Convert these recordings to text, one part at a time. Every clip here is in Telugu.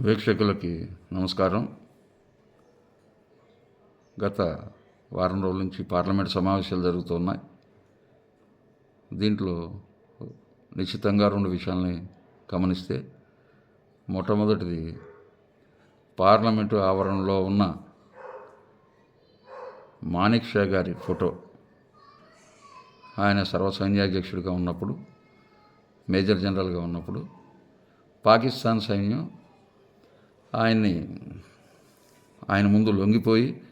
వీక్షకులకి నమస్కారం. గత వారం రోజుల నుంచి పార్లమెంట్ సమావేశాలు జరుగుతున్నాయి. దీంట్లో నిశ్చితంగా రెండు విషయాల్ని గమనిస్తే మొట్టమొదటిది పార్లమెంటు ఆవరణలో ఉన్న మాణిక్ షా గారి ఫోటో. ఆయన సర్వసైన్యాధ్యక్షుడిగా ఉన్నప్పుడు మేజర్ జనరల్గా ఉన్నప్పుడు పాకిస్తాన్ సైన్యం ఆయన్ని ఆయన ముందు లొంగిపోయి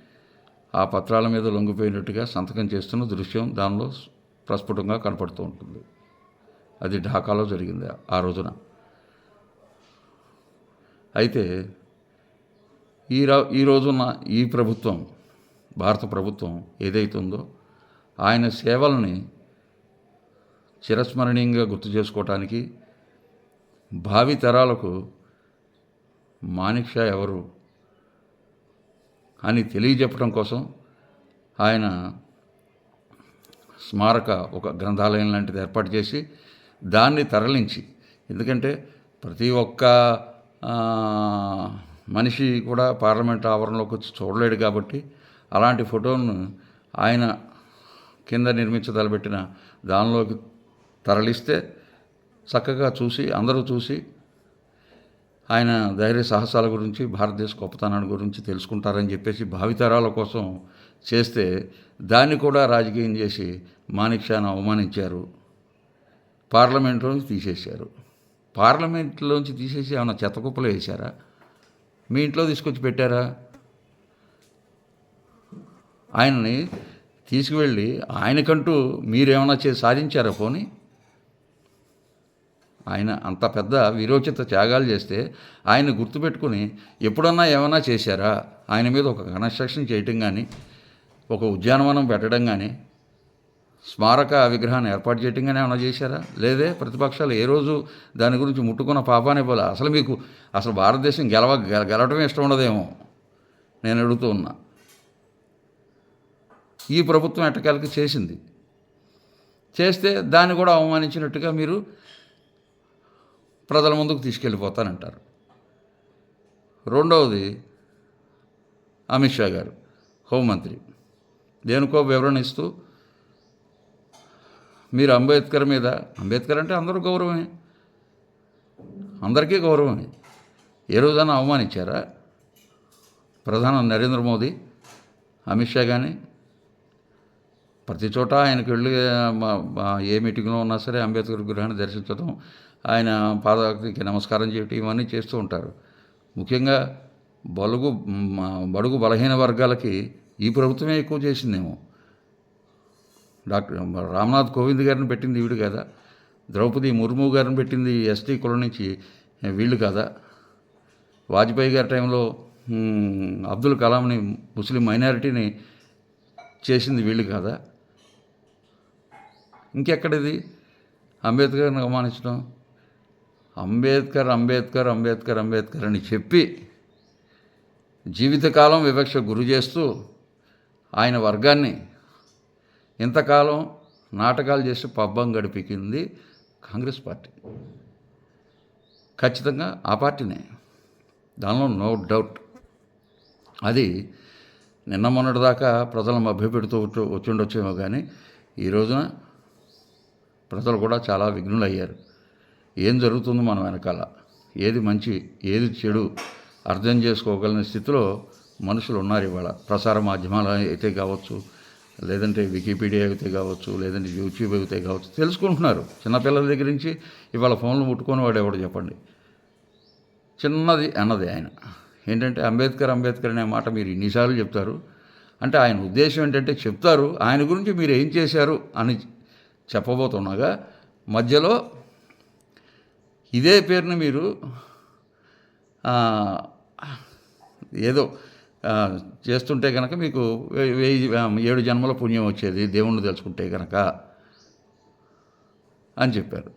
ఆ పత్రాల మీద లొంగిపోయినట్టుగా సంతకం చేస్తున్న దృశ్యం దానిలో ప్రస్ఫుటంగా కనపడుతూ ఉంటుంది. అది ఢాకాలో జరిగింది ఆ రోజున. అయితే ఈ ఈ రోజున ఈ ప్రభుత్వం భారత ప్రభుత్వం ఏదైతుందో ఆయన సేవల్ని చిరస్మరణీయంగా గుర్తు చేసుకోవటానికి భావి తరాలకు మానిక్ష ఎవరు? అని తెలియజెప్పడం కోసం ఆయన స్మారక ఒక గ్రంథాలయం లాంటిది ఏర్పాటు చేసి దాన్ని తరలించి ఎందుకంటే ప్రతి ఒక్క మనిషి కూడా పార్లమెంట్ ఆవరణలోకి వచ్చి చూడలేడు కాబట్టి అలాంటి ఫోటోను ఆయన కింద నిర్మించదలబెట్టిన దానిలోకి తరలిస్తే చక్కగా చూసి అందరూ చూసి ఆయన ధైర్య సాహసాల గురించి భారతదేశ గొప్పతనాన్ని గురించి తెలుసుకుంటారని చెప్పేసి భావితరాల కోసం చేస్తే దాన్ని కూడా రాజకీయం చేసి మాణిక్షాను అవమానించారు. పార్లమెంట్లోంచి తీసేశారు. పార్లమెంట్లోంచి తీసేసి ఏమైనా చెత్తకుప్పలు వేశారా? మీ ఇంట్లో తీసుకొచ్చి పెట్టారా? ఆయనని తీసుకువెళ్ళి ఆయనకంటూ మీరేమైనా చేసి సాధించారా పోనీ ఆయన అంత పెద్ద విరోచిత త్యాగాలు చేస్తే ఆయన గుర్తుపెట్టుకుని ఎప్పుడన్నా ఏమైనా చేశారా? ఆయన మీద ఒక కన్స్ట్రక్షన్ చేయటం కానీ ఒక ఉద్యానవనం పెట్టడం కానీ స్మారక విగ్రహాన్ని ఏర్పాటు చేయటం కానీ ఏమైనా చేశారా? లేదే? ప్రతిపక్షాలు ఏ రోజు దాని గురించి ముట్టుకున్న పాపానే పోలే అసలు మీకు అసలు భారతదేశం గెలవ గెలవటమే ఇష్టం ఉండదేమో? నేను అడుగుతూ ఉన్నా. ఈ ప్రభుత్వం ఎట్టకాలకి చేసింది? చేస్తే దాన్ని కూడా అవమానించినట్టుగా మీరు ప్రజల ముందుకు తీసుకెళ్ళిపోతానంటారు. రెండవది అమిత్ షా గారు హోంమంత్రి దేనికో వివరణ ఇస్తూ మీరు అంబేద్కర్ మీద అంబేద్కర్ అంటే అందరూ గౌరవమే. అందరికీ గౌరవమే. ఏ రోజైనా అవమానించారా? ప్రధాని నరేంద్ర మోదీ అమిత్ షా కానీ ప్రతి చోట ఆయనకు వెళ్ళి ఏ మీటింగ్లో ఉన్నా సరే అంబేద్కర్ విగ్రహాన్ని దర్శించడం ఆయన పాదకి నమస్కారం చేయటం ఇవన్నీ చేస్తూ ఉంటారు. ముఖ్యంగా బలుగు బడుగు బలహీన వర్గాలకి ఈ ప్రభుత్వమే ఎక్కువ చేసిందేమో. డాక్టర్ రామ్నాథ్ కోవింద్ గారిని పెట్టింది వీడు కదా? ద్రౌపది ముర్ము గారిని పెట్టింది ఎస్టీ కులం నుంచి వీళ్ళు కదా? వాజ్పేయి గారి టైంలో అబ్దుల్ కలాంని ముస్లిం మైనారిటీని చేసింది వీళ్ళు కాదా? ఇంకెక్కడిది? అంబేద్కర్ని అవమానించడం? అంబేద్కర్ అంబేద్కర్ అంబేద్కర్ అంబేద్కర్ అని చెప్పి జీవితకాలం వివక్ష గురి చేస్తూ ఆయన వర్గాన్ని ఇంతకాలం నాటకాలు చేసి పబ్బం గడిపికింది కాంగ్రెస్ పార్టీ. ఖచ్చితంగా ఆ పార్టీనే. దానిలో నో డౌట్. అది నిన్న మొన్నటి దాకా ప్రజలను మభ్యపెడుతూ వచ్చి వచ్చిండొచ్చేమో కానీ ఈ రోజున ప్రజలు కూడా చాలా విఘ్నులయ్యారు. ఏం జరుగుతుందో మనం వెనకాల? ఏది మంచి ఏది చెడు అర్థం చేసుకోగలిగిన స్థితిలో మనుషులు ఉన్నారు ఇవాళ. ప్రసార మాధ్యమాలు అయితే కావచ్చు లేదంటే వికీపీడియా అయితే కావచ్చు లేదంటే యూట్యూబ్ అయితే కావచ్చు తెలుసుకుంటున్నారు. చిన్నపిల్లల దగ్గర నుంచి ఇవాళ ఫోన్లు ముట్టుకొని వాడు ఎవడు చెప్పండి? చిన్నది అన్నది ఆయన. ఏంటంటే అంబేద్కర్ అంబేద్కర్ అనే మాట మీరు ఇన్నిసార్లు చెప్తారు. అంటే ఆయన ఉద్దేశం ఏంటంటే చెప్తారు ఆయన గురించి మీరు ఏం చేశారు అని చెప్పబోతుండగా మధ్యలో ఇదే పేరుని మీరు ఏదో చేస్తుంటే కనుక మీకు వెయ్యి ఏడు జన్మల పుణ్యం వచ్చేది దేవుణ్ణి తెలుసుకుంటే కనుక అని చెప్పారు.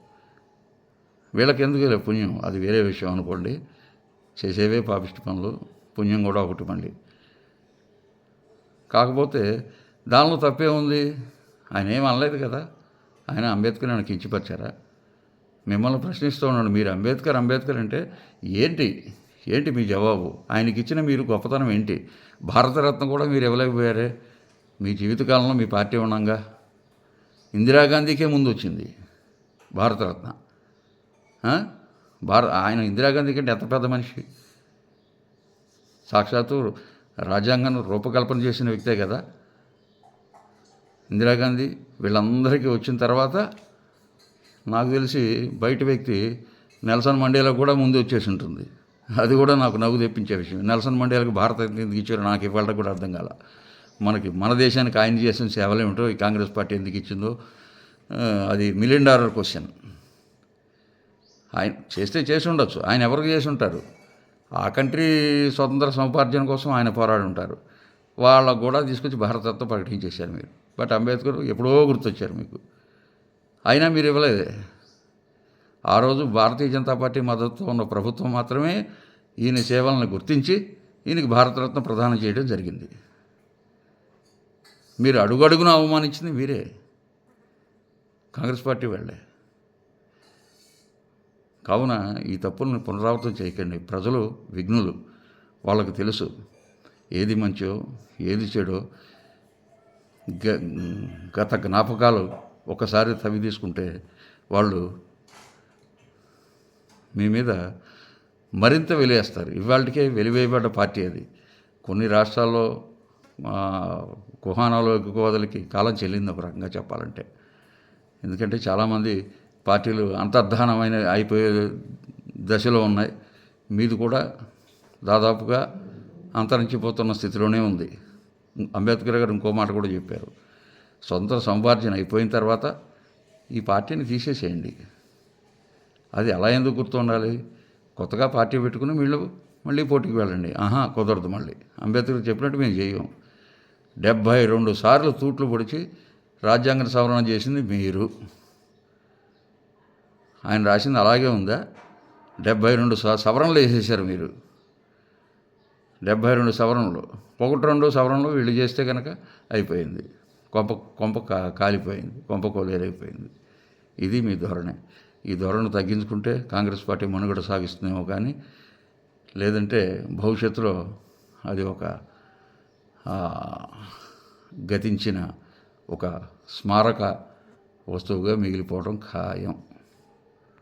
వీళ్ళకి ఎందుకు పుణ్యం? అది వేరే విషయం అనుకోండి. చేసేవే పాపిష్టి పనులు పుణ్యం కూడా ఒకటి మళ్ళీ. కాకపోతే దానిలో తప్పే ఉంది ఆయన ఏం అనలేదు కదా. ఆయన అంబేద్కర్ ఆయన కించిపరిచారా? మిమ్మల్ని ప్రశ్నిస్తూ ఉన్నాడు. మీరు అంబేద్కర్ అంబేద్కర్ అంటే ఏంటి? ఏంటి మీ జవాబు? ఆయనకి ఇచ్చిన మీరు గొప్పతనం ఏంటి? భారతరత్న కూడా మీరు ఇవ్వలేకపోయారే? మీ జీవితకాలంలో మీ పార్టీ ఉన్నాగా ఇందిరాగాంధీకే ముందు వచ్చింది భారతరత్న. భార ఆయన ఇందిరాగాంధీ కంటే ఎంత పెద్ద మనిషి? సాక్షాత్తు రాజ్యాంగాన్ని రూపకల్పన చేసిన వ్యక్తే కదా. ఇందిరాగాంధీ వీళ్ళందరికీ వచ్చిన తర్వాత నాకు తెలిసి బయట వ్యక్తి నెల్సన్ మండేలా కూడా ముందు వచ్చేసి ఉంటుంది. అది కూడా నాకు నవ్వు తెప్పించే విషయం. నెల్సన్ మండేలకు భారత ఎందుకు ఇచ్చారో నాకు ఇవాళ కూడా అర్థం కాల. మనకి మన దేశానికి ఆయన చేసిన సేవలు ఏమిటో ఈ కాంగ్రెస్ పార్టీ ఎందుకు ఇచ్చిందో అది మిలియన్ డాలర్ క్వశ్చన్. ఆయన చేస్తే చేసి ఉండొచ్చు. ఆయన ఎవరికి చేసి ఉంటారు? ఆ కంట్రీ స్వతంత్ర సముపార్జన కోసం ఆయన పోరాడి ఉంటారు. వాళ్ళకు కూడా తీసుకొచ్చి భారతత్వం ప్రకటించేశారు మీరు. బట్ అంబేద్కర్ ఎప్పుడో గుర్తొచ్చారు మీకు. అయినా మీరు ఇవ్వలేదే. ఆ రోజు భారతీయ జనతా పార్టీ మద్దతుతో ఉన్న ప్రభుత్వం మాత్రమే ఈయన సేవలను గుర్తించి ఈయనకి భారతరత్న ప్రదానం చేయడం జరిగింది. మీరు అడుగడుగున అవమానించింది మీరే. కాంగ్రెస్ పార్టీ వాళ్ళే. కావున ఈ తప్పులను పునరావృతం చేయకండి. ప్రజలు విఘ్నులు. వాళ్ళకు తెలుసు ఏది మంచో ఏది చెడో గత జ్ఞాపకాలు ఒకసారి తవి తీసుకుంటే వాళ్ళు మీ మీద మరింత వెలివేస్తారు. ఇవాళకే వెలివేయబడ్డ పార్టీ అది. కొన్ని రాష్ట్రాల్లో కుహానాలో కుహానాలు ఎగ్గుకోదలకి కాలం చెల్లింది ఒక రకంగా చెప్పాలంటే. ఎందుకంటే చాలామంది పార్టీలు అంతర్ధానమైన అయిపోయే దశలో ఉన్నాయి. మీది కూడా దాదాపుగా అంతరించిపోతున్న స్థితిలోనే ఉంది. అంబేద్కర్ గారు ఇంకో మాట కూడా చెప్పారు. సొంత సంపార్జన అయిపోయిన తర్వాత ఈ పార్టీని తీసేసేయండి. అది ఎలా ఎందుకు గుర్తుండాలి? కొత్తగా పార్టీ పెట్టుకుని వీళ్ళు మళ్ళీ పోటీకి వెళ్ళండి. ఆహా కుదరదు మళ్ళీ. అంబేద్కర్ చెప్పినట్టు మేము చేయం. డెబ్భై రెండు సార్లు తూట్లు పొడిచి రాజ్యాంగ సవరణ చేసింది మీరు. ఆయన రాసింది అలాగే ఉందా? డెబ్భై రెండు స- సవరణలు వేసేసారు మీరు. డెబ్భై రెండు సవరణలు ఒకటి రెండు సవరణలు వీళ్ళు చేస్తే కనుక అయిపోయింది. కొంప కొంప కా- కాలిపోయింది కొంప కోలేరైపోయింది. ఇది మీ ధోరణి. ఈ ధోరణి తగ్గించుకుంటే కాంగ్రెస్ పార్టీ మనుగడ సాగిస్తుందేమో కానీ లేదంటే భవిష్యత్తులో అది ఒక గతించిన ఒక స్మారక వస్తువుగా మిగిలిపోవడం ఖాయం.